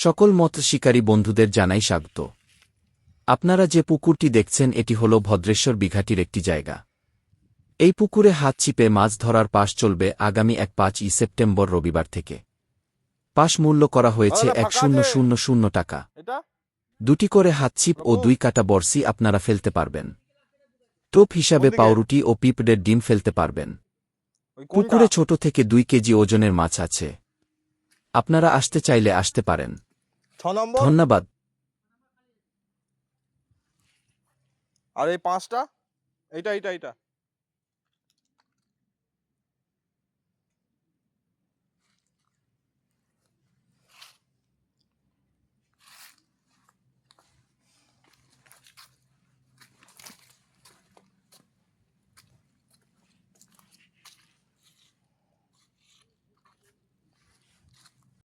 সকল মত শিকারী বন্ধুদের জানাই স্বাগত। আপনারা যে পুকুরটি দেখছেন এটি হল ভদ্রেশ্বর বিঘাটির একটি জায়গা। এই পুকুরে হাত চিপে মাছ ধরার পাশ চলবে আগামী এক পাঁচই সেপ্টেম্বর রবিবার থেকে। পাশ মূল্য করা হয়েছে এক শূন্য শূন্য শূন্য টাকা। দুটি করে হাতছিপ ও দুই কাটা বর্ষি আপনারা ফেলতে পারবেন। টোপ হিসাবে পাউরুটি ও পিঁপড়ের ডিম ফেলতে পারবেন। পুকুরে ছোট থেকে দুই কেজি ওজনের মাছ আছে। আপনারা আসতে চাইলে আসতে পারেন। নম্বর। ধন্যবাদ। আর এই পাঁচটা? এইটা এইটা এইটা।